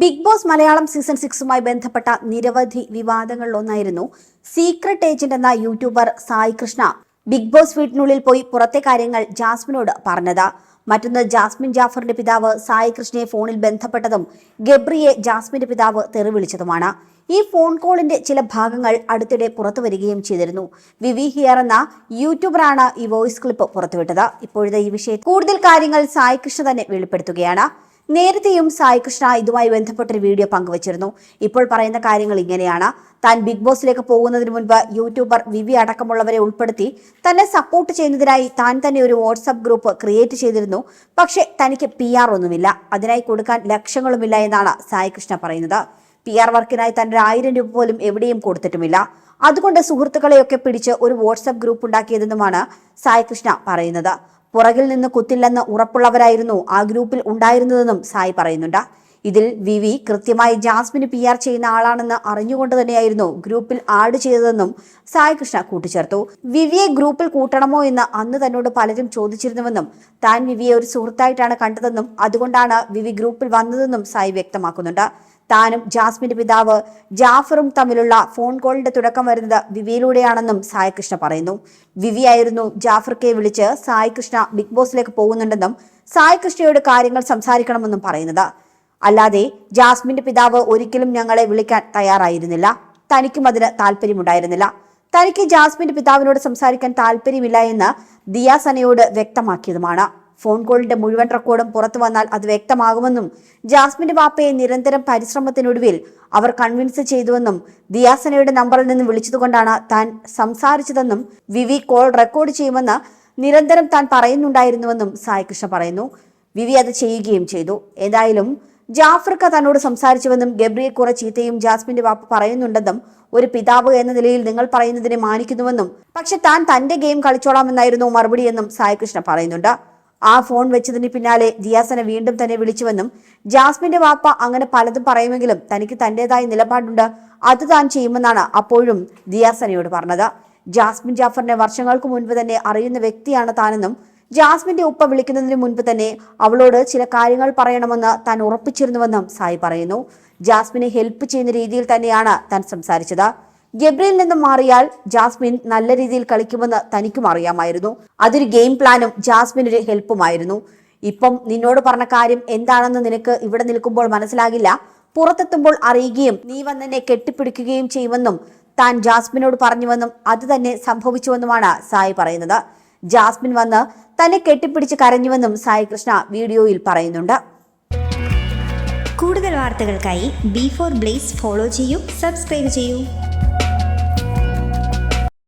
Big Boss Malayalam season സിക്സുമായി ബന്ധപ്പെട്ട നിരവധി വിവാദങ്ങളിലൊന്നായിരുന്നു സീക്രട്ട് ഏജന്റ് എന്ന YouTuber Sai Krishna Big Boss വീട്ടിനുള്ളിൽ പോയി പുറത്തെ കാര്യങ്ങൾ ജാസ്മിനോട് പറഞ്ഞത്. മറ്റൊന്ന് ജാസ്മിൻ ജാഫറിന്റെ പിതാവ് സായി കൃഷ്ണയെ ഫോണിൽ ബന്ധപ്പെട്ടതും ഗബ്രിയെ ജാസ്മിന്റെ പിതാവ് തെറിവിളിച്ചതുമാണ്. ഈ ഫോൺ കോളിന്റെ ചില ഭാഗങ്ങൾ അടുത്തിടെ പുറത്തു വരികയും ചെയ്തിരുന്നു. വിവി ഹിയർ എന്ന യൂട്യൂബറാണ് ഈ വോയിസ് ക്ലിപ്പ് പുറത്തുവിട്ടത്. ഇപ്പോഴത്തെ ഈ വിഷയത്തിൽ കൂടുതൽ കാര്യങ്ങൾ സായി കൃഷ്ണ തന്നെ വെളിപ്പെടുത്തുകയാണ്. നേരത്തെയും സായി കൃഷ്ണ ഇതുമായി ബന്ധപ്പെട്ടൊരു വീഡിയോ പങ്കുവച്ചിരുന്നു. ഇപ്പോൾ പറയുന്ന കാര്യങ്ങൾ ഇങ്ങനെയാണ്. താൻ ബിഗ് ബോസിലേക്ക് പോകുന്നതിന് മുൻപ് യൂട്യൂബർ വിവി അടക്കമുള്ളവരെ ഉൾപ്പെടുത്തി തന്നെ സപ്പോർട്ട് ചെയ്യുന്നതിനായി താൻ തന്നെ ഒരു വാട്സപ്പ് ഗ്രൂപ്പ് ക്രിയേറ്റ് ചെയ്തിരുന്നു. പക്ഷേ തനിക്ക് പി ആർ ഒന്നുമില്ല. അതിനായി കൊടുക്കാൻ ലക്ഷങ്ങളുമില്ല എന്നാണ് സായി കൃഷ്ണ പറയുന്നത്. പി ആർ വർക്കിനായി തന്റെ ആയിരം രൂപ പോലും എവിടെയും കൊടുത്തിട്ടുമില്ല. അതുകൊണ്ട് സുഹൃത്തുക്കളെയൊക്കെ പിടിച്ച് ഒരു വാട്സപ്പ് ഗ്രൂപ്പ് ഉണ്ടാക്കിയതെന്നുമാണ് സായി കൃഷ്ണ പറയുന്നത്. പുറകിൽ നിന്ന് കുത്തില്ലെന്ന് ഉറപ്പുള്ളവരായിരുന്നു ആ ഗ്രൂപ്പിൽ ഉണ്ടായിരുന്നതെന്നും സായി പറയുന്നുണ്ട്. ഇതിൽ വി വി കൃത്യമായി ജാസ്മിന് പി ആർ ചെയ്യുന്ന ആളാണെന്ന് അറിഞ്ഞുകൊണ്ട് തന്നെയായിരുന്നു ഗ്രൂപ്പിൽ ആഡ് ചെയ്തതെന്നും സായി കൃഷ്ണ കൂട്ടിച്ചേർത്തു. വിവിയെ ഗ്രൂപ്പിൽ കൂട്ടണമോ എന്ന് അന്ന് തന്നോട് പലരും ചോദിച്ചിരുന്നുവെന്നും താൻ വിവിയെ ഒരു സുഹൃത്തായിട്ടാണ് കണ്ടതെന്നും അതുകൊണ്ടാണ് വിവി ഗ്രൂപ്പിൽ വന്നതെന്നും സായി വ്യക്തമാക്കുന്നുണ്ട്. താനും ജാസ്മിന്റെ പിതാവ് ജാഫറും തമ്മിലുള്ള ഫോൺ കോളിന്റെ തുടക്കം വരുന്നത് വിവിയിലൂടെയാണെന്നും സായി കൃഷ്ണ പറയുന്നു. വിവി ആയിരുന്നു ജാഫർക്കെ വിളിച്ച് സായി കൃഷ്ണ ബിഗ് ബോസിലേക്ക് പോകുന്നുണ്ടെന്നും സായി കൃഷ്ണയോട് കാര്യങ്ങൾ സംസാരിക്കണമെന്നും പറയുന്നത്. അല്ലാതെ ജാസ്മിന്റെ പിതാവ് ഒരിക്കലും ഞങ്ങളെ വിളിക്കാൻ തയ്യാറായിരുന്നില്ല. തനിക്കും അതിന് താല്പര്യമുണ്ടായിരുന്നില്ല. തനിക്ക് ജാസ്മിന്റെ പിതാവിനോട് സംസാരിക്കാൻ താല്പര്യമില്ല എന്ന് ദിയാസനയോട് വ്യക്തമാക്കിയതുമാണ്. ഫോൺ കോളിന്റെ മുഴുവൻ റെക്കോർഡും പുറത്തു വന്നാൽ അത് വ്യക്തമാകുമെന്നും ജാസ്മിന്റെ വാപ്പയെ നിരന്തരം പരിശ്രമത്തിനൊടുവിൽ അവർ കൺവിൻസ് ചെയ്തുവെന്നും ദിയാസനയുടെ നമ്പറിൽ നിന്ന് വിളിച്ചതുകൊണ്ടാണ് താൻ സംസാരിച്ചതെന്നും വിവി കോൾ റെക്കോർഡ് ചെയ്യുമെന്ന് നിരന്തരം താൻ പറയുന്നുണ്ടായിരുന്നുവെന്നും സായി കൃഷ്ണ പറയുന്നു. വിവി അത് ചെയ്യുകയും ചെയ്തു. ഏതായാലും ജാഫർക്ക തന്നോട് സംസാരിച്ചുവെന്നും ഗബ്രിയെ കുറെ ചീത്തയും ജാസ്മിന്റെ വാപ്പ പറയുന്നുണ്ടെന്നും ഒരു പിതാവ് എന്ന നിലയിൽ നിങ്ങൾ പറയുന്നതിനെ മാനിക്കുന്നുവെന്നും പക്ഷെ താൻ തന്റെ ഗെയിം കളിച്ചോളാമെന്നായിരുന്നു മറുപടിയെന്നും സായി കൃഷ്ണ പറയുന്നുണ്ട്. ആ ഫോൺ വെച്ചതിന് പിന്നാലെ ദിയാസനെ വീണ്ടും തന്നെ വിളിച്ചുവെന്നും ജാസ്മിന്റെ വാപ്പ അങ്ങനെ പലതും പറയുമെങ്കിലും തനിക്ക് തന്റേതായ നിലപാടുണ്ട്. അത് താൻ ചെയ്യുമെന്നാണ് അപ്പോഴും ദിയാസനയോട് പറഞ്ഞത്. ജാസ്മിൻ ജാഫറിനെ വർഷങ്ങൾക്ക് മുൻപ് തന്നെ അറിയുന്ന വ്യക്തിയാണ് താനെന്നും ജാസ്മിന്റെ ഉപ്പ വിളിക്കുന്നതിന് മുൻപ് തന്നെ അവളോട് ചില കാര്യങ്ങൾ പറയണമെന്ന് താൻ ഉറപ്പിച്ചിരുന്നുവെന്നും സായി പറയുന്നു. ജാസ്മിനെ ഹെൽപ്പ് ചെയ്യുന്ന രീതിയിൽ തന്നെയാണ് താൻ സംസാരിച്ചത്. ഗബ്രിയിൽ നിന്നും മാറിയാൽ ജാസ്മിൻ നല്ല രീതിയിൽ കളിക്കുമെന്ന് തനിക്കും അറിയാമായിരുന്നു. അതൊരു ഗെയിം പ്ലാനും ജാസ്മിൻ ഒരു ഹെൽപ്പുമായിരുന്നു. ഇപ്പം നിന്നോട് പറഞ്ഞ കാര്യം എന്താണെന്ന് നിനക്ക് ഇവിടെ നിൽക്കുമ്പോൾ മനസ്സിലാകില്ല. പുറത്തെത്തുമ്പോൾ അറിയുകയും നീ വന്നെന്നെ കെട്ടിപ്പിടിക്കുകയും ചെയ്യുമെന്നും താൻ ജാസ്മിനോട് പറഞ്ഞുവെന്നും അത് തന്നെ സംഭവിച്ചുവെന്നുമാണ് സായി പറയുന്നത്. ജാസ്മിൻ വന്ന് തന്നെ കെട്ടിപ്പിടിച്ച് കരഞ്ഞുവെന്നും സായി കൃഷ്ണ വീഡിയോയിൽ പറയുന്നുണ്ട്. കൂടുതൽ വാർത്തകൾക്കായി ബി ഫോർ ബ്ലേസ് ഫോളോ ചെയ്യൂ സബ്സ്ക്രൈബ് ചെയ്യൂ.